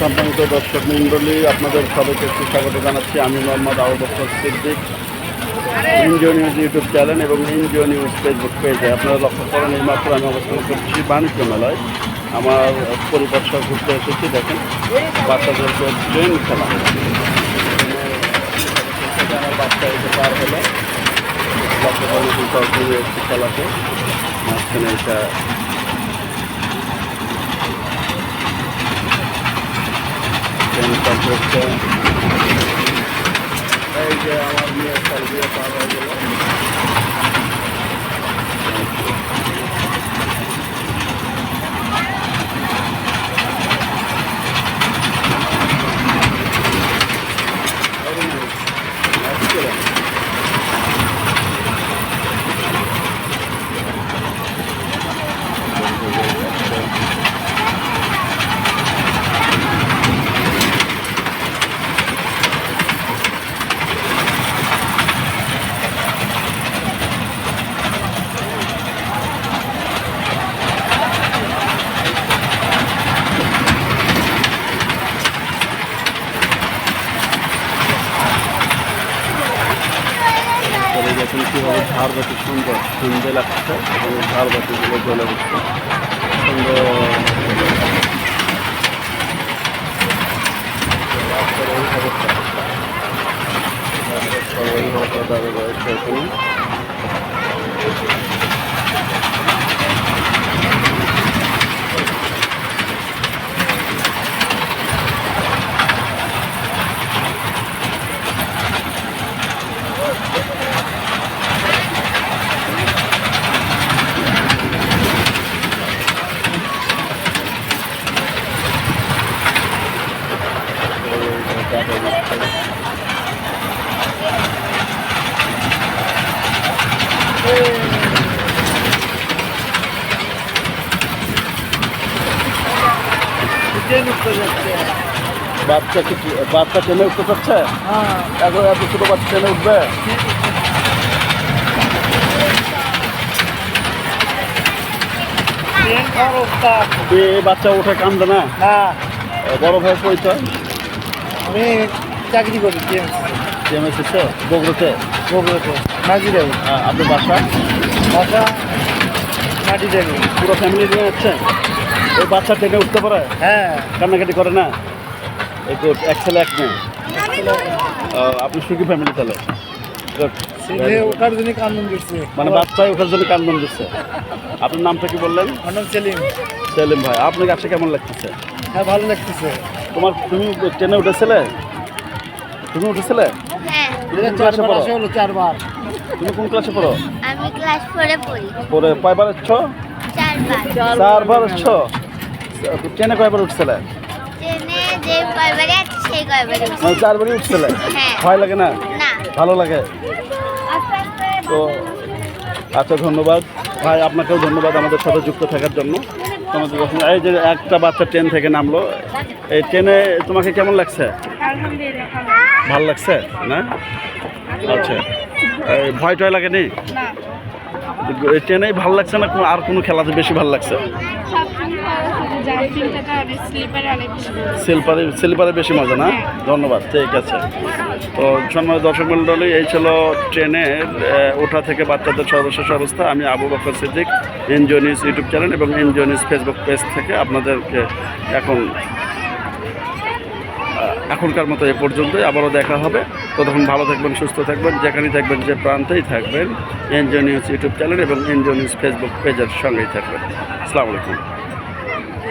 সম্মানিত দর্শক মণ্ডলী, আপনাদের সবাইকে একটু স্বাগত জানাচ্ছি। আমি Mohammad Abu Bakar Siddique NGO news YouTube channel এবং এনজিও নিউজ ফেসবুক পেজে। আপনারা লক্ষ্য করেন, এই মাত্র আমি অবস্থান করছি বাণিজ্য মেলায়। আমার পরিবার সহ ঘুরতে এসেছি, দেখেন বাচ্চাদেরকে ট্রেন খেলা। আমার বাচ্চা এসে পার হলো। লক্ষ্য করেন খেলাতে। মাঝখানে এটা কমপ্লেক্সে এই যে আমার দিয়ে পার হয়ে গেল গেছেন কীভাবে ঝাড় বাতি সুন্দর সুন্দর লাগছে এবং ঝাড় বাতিগুলো জ্বলে উঠছে। সুন্দর। রয়েছে এখানে। বাচ্চা কি বাচ্চা ট্রেনে উঠতে পারছে এখন এত ছোটো বাচ্চা ট্রেনে উঠবে? বাচ্চা উঠে কান্দে না? না বড় ভাই পরিচয় আমি চাকরি করি বগুড়াতে? বগুড়াতে। নাজিরাই আহ, আপনার বাসা? বাসা দেবী পুরো ফ্যামিলি নিয়ে যাচ্ছেন ওই বাচ্চা ট্রেনে উঠতে পারে? হ্যাঁ। কান্নাকাটি করে না? এই গুড এক ছেলে এক মেয়ে। আপনি সুখী ফ্যামিলি তাহলে? ওঠার জন্য কান্দন দিচ্ছে। মানে বাচ্চায় ওঠার জন্য কান্দন দিচ্ছে। আপনার নামটা কি বললেন? আমার নাম সেলিম। সেলিম ভাই আপনার কাছে কেমন লাগতেছে? হ্যাঁ ভালো লাগতেছে। তোমার তুমি ট্রেনে উঠেছিলে? তুমি উঠেছিলে? হ্যাঁ। চারবার। পড়ো তুমি কোন ক্লাসে পড়ো? আমি ক্লাস ফোরে পড়ি। পরে কয়বার এসছ? চারবার। চারবার এসছ? ট্রেনে কয়বার উঠছিলে? ট্রেনে যে কয়বারে আছে সেই কয়বারে উঠি। মানে চারবারই উঠছিলে? হ্যাঁ। ভয় লাগে না? না। ভালো লাগে? তো আচ্ছা ধন্যবাদ। ভাই আপনাকেও ধন্যবাদ আমাদের সাথে যুক্ত থাকার জন্য। তোমাদের এই যে একটা বাচ্চা ট্রেন থেকে নামলো। এই ট্রেনে তোমাকে কেমন লাগছে? ভালো লাগছে? না? আচ্ছা। ভয় টয় লাগেনি এই ট্রেনেই ভালো লাগছে না আর কোনো খেলাতে বেশি ভালো লাগছে? স্লিপারে স্লিপারে বেশি মজা। না? ধন্যবাদ ঠিক আছে। তো সম্মানিত দর্শক মণ্ডলী এই ছিল ট্রেনের ওঠা থেকে বাচ্চাদের সর্বশেষ অবস্থা। আমি Abu Bakar Siddique NGO news YouTube channel এবং এনজিও নিউজ ফেসবুক পেজ থেকে আপনাদেরকে এখন এখনকার মতো এ পর্যন্তই। আবারও দেখা হবে। ততক্ষণ ভালো থাকবেন, সুস্থ থাকবেন, যেখানেই থাকবেন যে প্রান্তেই থাকবেন এনজিও নিউজ ইউটিউব চ্যানেল এবং এনজিও নিউজ ফেসবুক পেজের সঙ্গেই থাকবেন। আসসালামু আলাইকুম।